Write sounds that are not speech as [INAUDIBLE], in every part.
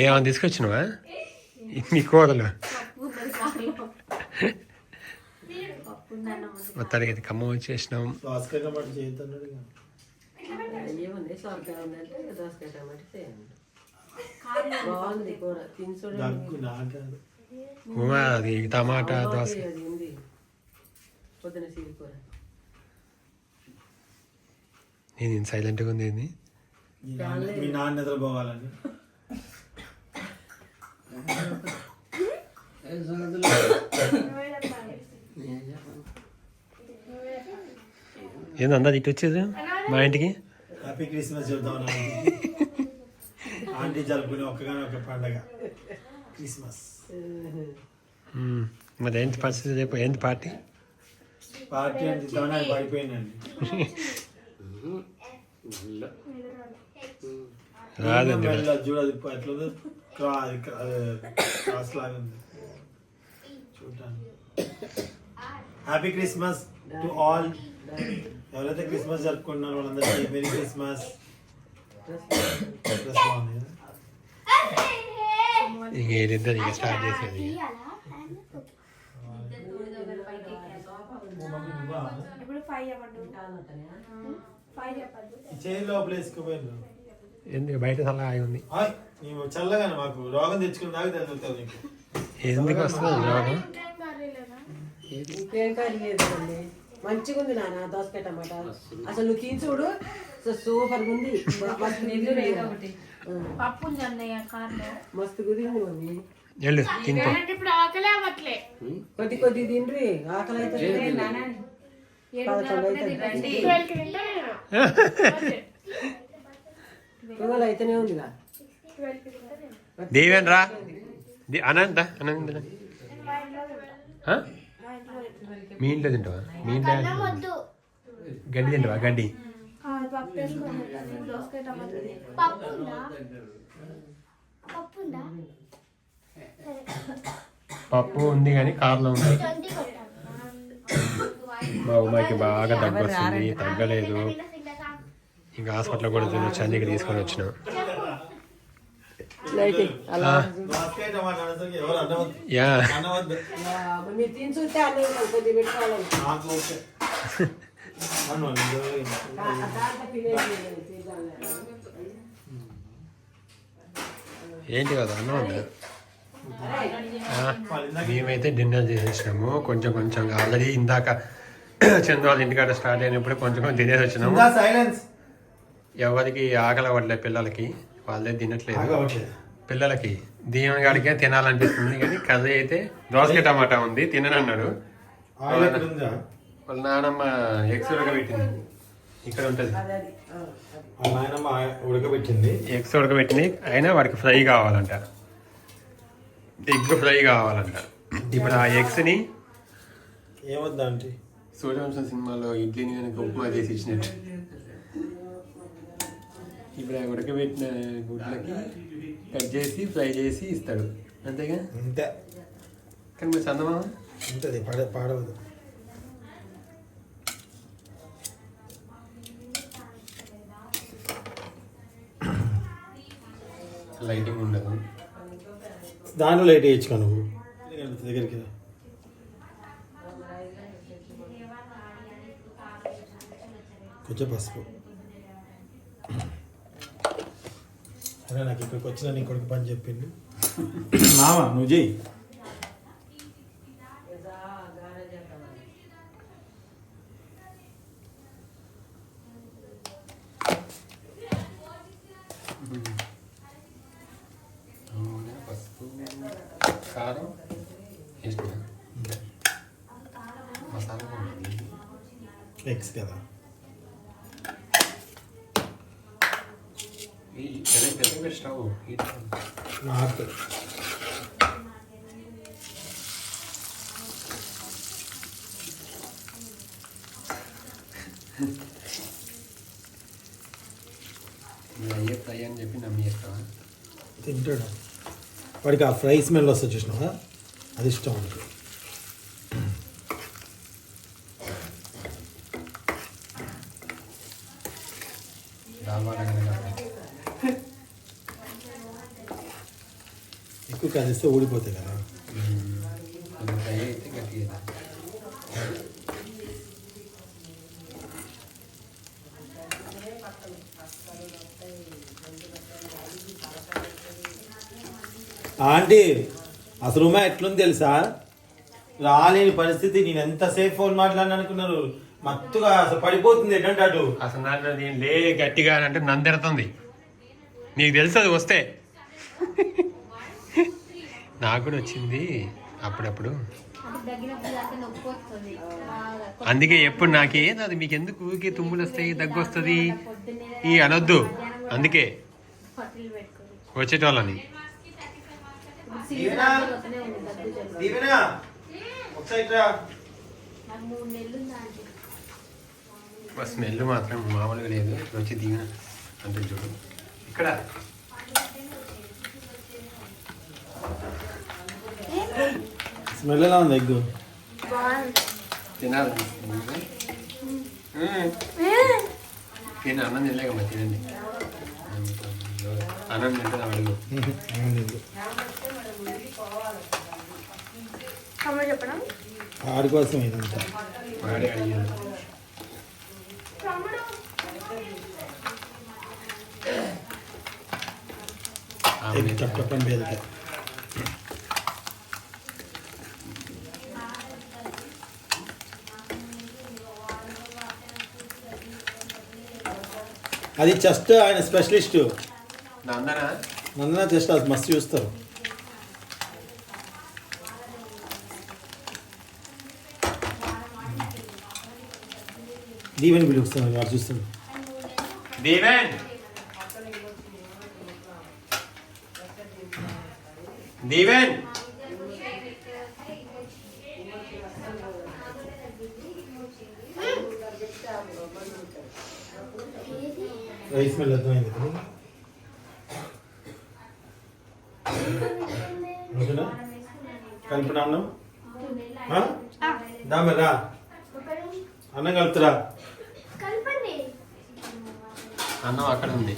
ఏమైనా తీసుకొచ్చినావా? మీ కూరలు మొత్తానికి అయితే ఖమ్మం వచ్చేసినాం. అది టమాటా అది కూర. నేను సైలెంట్గా ఉంది మీ నాన్న నిద్రపోవాలని. ఏంది అందా ఇటు వచ్చేది? మా ఇంటికి? హ్యాపీ క్రిస్మస్ చెప్తాం ఆంటీ జరుపుకునే ఒక్కగానే ఒక పండగ. క్రిస్మస్. మరి ఏంటి పరిస్థితి రేపు? ఏంటి పార్టీ? పార్టీ ఆయన పడిపోయిందండి. రాదండి. మెల్ల చూడదు ఎట్లా క్రాస్ లాగా ఉంది. చూడటానికి హ్యాపీ క్రిస్మస్ టు ఆల్ ఎవరైతే క్రిస్మస్ జరుపుకుంటున్నారో వాళ్ళందరికీ మెరీ క్రిస్మస్ కదా? ఇంక స్టార్ట్ చేసేది చైర్ లోపల ఎందుకు బయట చల్లగా ఆగి ఉంది హాయ్ నీవు చల్లగానే మాకు రోగం తెచ్చుకుని దాకా తెలుగుతుంది నీకు. ఎందుకు వస్తుంది రోగం? కర్రీ లేదండి మంచిగా ఉంది నాన్న దోసకాయ టమాటా. అసలు నువ్వు తిని చూడు ఉంది. పప్పు మస్తు కుదిరింది మమ్మీ. వెళ్ళు తినిపో ఇప్పుడు ఆకలే అవ్వట్లే? కొద్ది కొద్ది తిండ్రి ఆకలి అయితే పదకొండు అయితే [LAUGHS] ట్వెల్వ్ అయితేనే ఉందిగా. దేవేన్ రా. దే- అనంత అనంత? మీ ఇంట్లో తింటావా? మీ ఇంట్లో గడ్డి తింటావా? గడ్డి. పప్పు ఉందా కానీ కార్లో ఉంది. మా ఉమ్మాయికి బాగా దగ్గు వస్తుంది తగ్గలేదు ఇంకా హాస్పిటల్ కూడా చూడొచ్చు అందుకే తీసుకొని వచ్చినాం. యా. ఏంటి కదా అన్నం మేమైతే డిన్నర్ చేసేసినాము కొంచెం కొంచెం ఆల్రెడీ ఇందాక చంద్ర వాళ్ళ ఇంటికాడ స్టార్ట్ అయినప్పుడు కొంచెం కొంచెం తినేసి వచ్చినాము. ఎవరికి ఆకలి అవ్వట్లేదు పిల్లలకి వాళ్ళే తినట్లేదు. పిల్లలకి దీవెన గాడికే తినాలనిపిస్తుంది కానీ కర్రీ అయితే దోసకాయ టమాటా ఉంది తిననన్నాడు. వాళ్ళ నాన్నమ్మ ఎగ్స్ ఉడకబెట్టింది. ఇక్కడ ఉంటుంది. నాయనమ్మ ఉడకబెట్టింది. ఎగ్స్ ఉడకబెట్టింది. అయినా వాడికి ఫ్రై కావాలంట. ఎగ్ ఫ్రై కావాలంట. ఇప్పుడు ఆ ఎగ్స్ని ఏమొద్దా ఆంటీ సూర్యవంశం సినిమాలో ఇడ్లీని కనుక ఉప్మా చేసి ఇచ్చినట్టు. ఇప్పుడు ఆ ఉడకబెట్టిన గుడ్లకి కట్ చేసి ఫ్రై చేసి ఇస్తాడు. అంతేగా? అంతే. కానీ మరి చందమామ? ఉంటుంది పడ పాడవదు. లైటింగ్ ఉండదు. దాంట్లో లైట్ వేయించుకో నువ్వు. దగ్గరికి. కొంచెం పసుపు. అరే నాకు ఇక్కడికి వచ్చిన నీ కొడుకు పని చెప్పిండు మామ నువ్వు చెయ్యి నూనె పసుపు కారం మసాలా. ఎగ్స్ కదా ఈ పెద్ద పెద్ద పెద్ద స్టవ్ హీట్ నాకు మీరు అయ్యే ఫ్రై అని చెప్పి నమ్మేస్తావా తింటాడు. వాడికి ఆ ఫ్రై స్మెల్ వస్తుంది చూసినావా? అది ఇష్టం వాడికి. ఎక్కువ కదిస్తే ఊడిపోతాయి కదా ఆంటీ అసలు ఉమా ఎట్లుంది తెలుసా? రాలేని పరిస్థితి నేను ఎంతసేపు ఫోన్ మాట్లాడిన అనుకున్నారు. మత్తుగా అసలు పడిపోతుంది ఏంటంటే అటు? అసలు నాకు నేను లే గట్టిగా అంటే నందెడుతుంది నీకు తెలుసు అది వస్తే. నాకు కూడా వచ్చింది అప్పుడప్పుడు. అందుకే ఎప్పుడు నాకే అది మీకు ఎందుకు ఊరికే తుమ్ములు వస్తాయి దగ్గు వస్తుంది? ఈ అనొద్దు. అందుకే వచ్చేటోళ్ళని. స్మెల్ మాత్రం మామూలుగా లేదు. వచ్చి దీవెన. అంటే చూడు. ఇక్కడ. ఎలా ఉంది ఎగ్గు తినాలి. తిన అన్నం తినలేక మరి తినండి. అన్నం అడుగు. చెప్పడం ఆడి కోసం ఇదంతా. వాడే అడిగాడు ఎగ్ అది జస్ట్ ఆయన స్పెషలిస్ట్ నందనా? నందన జస్ట్ అది మస్తు చూస్తారు. దీవెని పిలుస్తాను వాడు చూస్తాడు. దీవెన్? దీవెన్? రైస్ స్మెల్ అర్థమైంది కదా? ఓకేనా కలిపిన అన్నం ఆ? దా మరి రా. అన్నం కలుపుతురా. అన్నం అక్కడ ఉంది.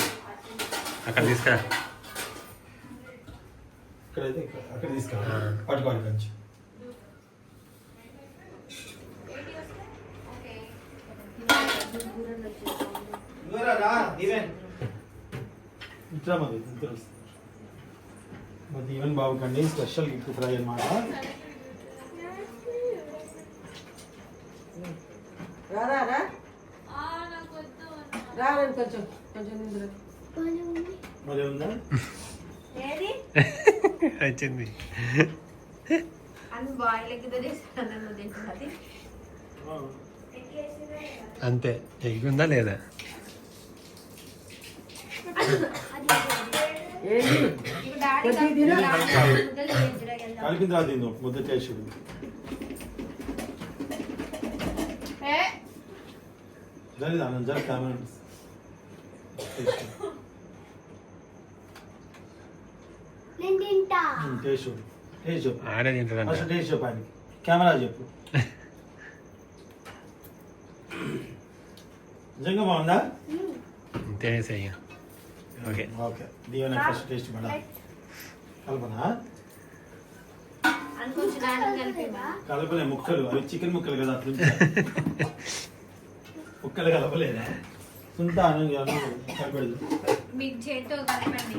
అక్కడ తీసుకురా. ఇక్కడైతే ఇక్కడ అక్కడ తీసుకెళ్ళి ఆ. పట్టుకోవాలి కొంచెం. నువ్వురా రా, దీవెన్. ఇట్రా మరి ఇద్దరు. మా దీవెన్ బాబు కండి స్పెషల్ గిఫ్ట్ ఫ్రై అన్నమాట. రా రా రా. రా రండి కొంచెం కొంచెం నిందురా మరి ఉందా ఏది? వచ్చింది. అంతే. ఎగ్గుందా లేదా? కలిపిన తర్వాత తిందాం ముద్ద టేస్ట్ ఏ జరిగింది అన్నం జర కెమెరా నేను తింటా టేస్ట్ చూడు టేస్ట్ చెప్పు ఆడే తింటాడంట ఫస్ట్ టేస్ట్ చెప్పు ఆయనకి కెమెరా చెప్పు నిజంగా బాగుందా తినేసి అయ్యా ఓకే. ఓకే. దీవెన ఫస్ట్ టేస్ట్ పడా కలపనా? కలపలే ముక్కలు. అవి చికెన్ ముక్కలు కదా అట్లా. ముక్కలు కలపలేదా? సుంటాను కలపడదు మీకు చేతితో కలిపండి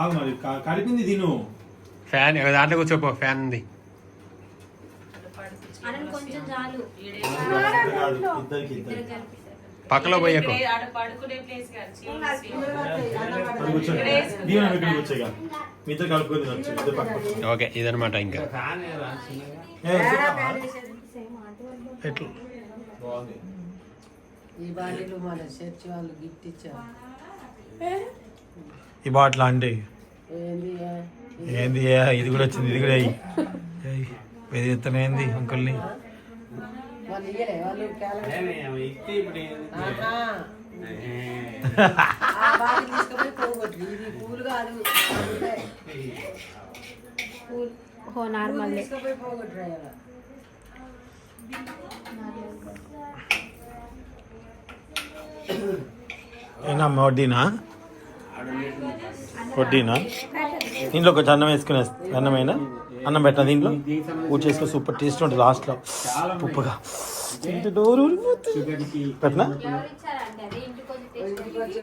ఆగు మరి. కలిపింది తిను. ఫ్యాన్ దాంట్లో కూర్చోపో. ఫ్యాన్ ఉంది. అన్నని కొంచెం చాలు. ఇద్దరు కాదు ఇద్దరికి. ఇద్దరు ఇద్దరికి కలిపి. పక్కలో పోయకు. ఓకే ఇదనమాట ఇంకా? ఎట్లా? ఈ బాటిల్ అంటే ఏంది ఇది కూడా వచ్చింది ఇది కూడా ఏంది అంకుల్ని? వాళ్ళు ఇయ్యలే వాళ్ళు ఇస్తే ఏనా వడ్డీనా? వడ్డీనా? దీంట్లో కొంచెం అన్నం వేసుకుని అన్నమైనా? అన్నం పెట్టిన దీంట్లో? పూజ చేసుకుని సూపర్ టేస్ట్ ఉంటుంది లాస్ట్లో. ఉప్పుగా. పెట్టనా?